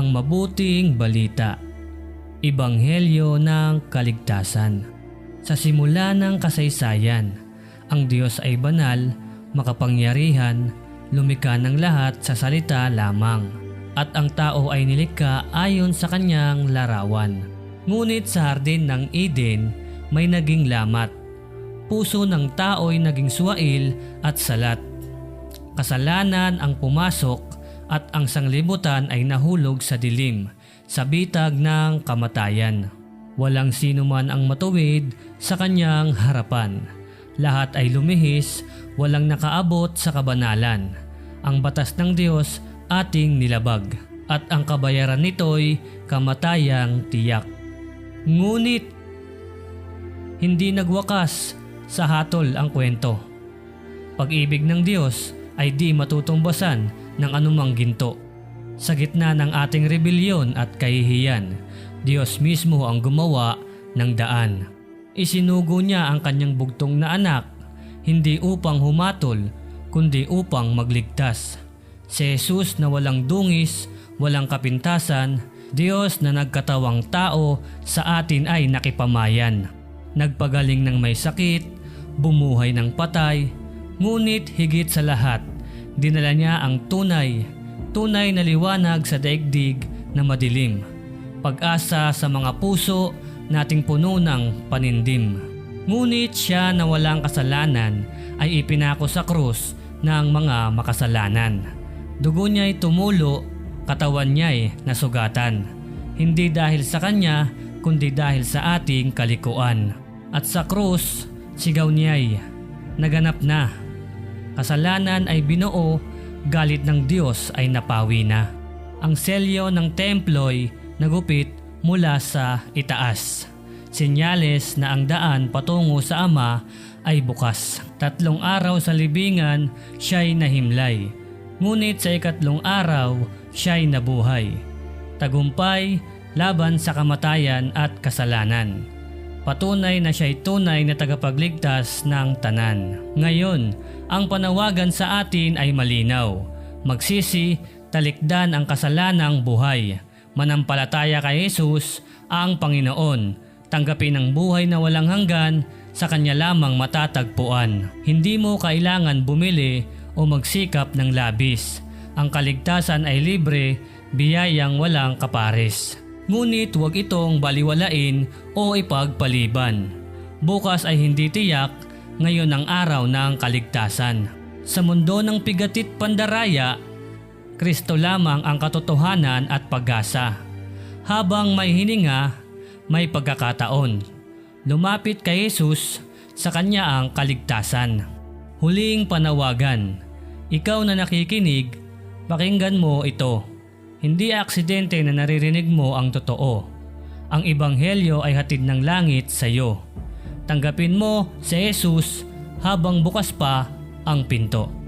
ang mabuting balita. Ibanghelyo ng kaligtasan. Sa simula ng kasaysayan, ang Diyos ay banal, makapangyarihan, lumikha ng lahat sa salita lamang, at ang tao ay nilikha ayon sa kanyang larawan. Ngunit sa hardin ng Eden, may naging lamat. Puso ng tao ay naging suwail at salat. Kasalanan ang pumasok at ang sanglibutan ay nahulog sa dilim, sa bitag ng kamatayan. Walang sino man ang matuwid sa kanyang harapan. Lahat ay lumihis, walang nakaabot sa kabanalan. Ang batas ng Diyos ating nilabag at ang kabayaran nito'y kamatayang tiyak. Ngunit hindi nagwakas sa hatol ang kwento. Pag-ibig ng Diyos ay di matutumbasan ng anumang ginto. Sa gitna ng ating rebelyon at kahihiyan, Diyos mismo ang gumawa ng daan. Isinugo niya ang kanyang bugtong na anak, hindi upang humatol, kundi upang magligtas. Si Jesus na walang dungis, walang kapintasan, Diyos na nagkatawang tao sa atin ay nakipamayan. Nagpagaling ng may sakit, bumuhay ng patay, ngunit higit sa lahat, dinala niya ang tunay, tunay na liwanag sa daigdig na madilim. Pag-asa sa mga puso nating puno ng panindim. Ngunit siya na walang kasalanan ay ipinako sa krus ng mga makasalanan. Dugo niya'y tumulo, katawan niya'y nasugatan. Hindi dahil sa kanya, kundi dahil sa ating kalikuan. At sa krus, sigaw niya'y naganap na. Kasalanan ay binuo, galit ng Diyos ay napawi na. Ang selyo ng templo'y nagupit mula sa itaas. Senyales na ang daan patungo sa Ama ay bukas. Tatlong araw sa libingan, siya'y nahimlay. Ngunit sa ikatlong araw, siya'y nabuhay. Tagumpay laban sa kamatayan at kasalanan. Patunay na siya'y tunay na tagapagligtas ng tanan. Ngayon, ang panawagan sa atin ay malinaw. Magsisi, talikdan ang kasalanang buhay. Manampalataya kay Jesus ang Panginoon. Tanggapin ang buhay na walang hanggan sa Kanya lamang matatagpuan. Hindi mo kailangan bumili o magsikap ng labis. Ang kaligtasan ay libre, biyayang walang kapares. Ngunit huwag itong baliwalain o ipagpaliban. Bukas ay hindi tiyak, ngayon ang araw ng kaligtasan. Sa mundo ng pigatit pandaraya, Kristo lamang ang katotohanan at pag-asa. Habang may hininga, may pagkakataon. Lumapit kay Jesus sa kanya ang kaligtasan. Huling panawagan. Ikaw na nakikinig, pakinggan mo ito. Hindi aksidente na naririnig mo ang totoo. Ang ebanghelyo ay hatid ng langit sa iyo. Tanggapin mo si Jesus habang bukas pa ang pinto.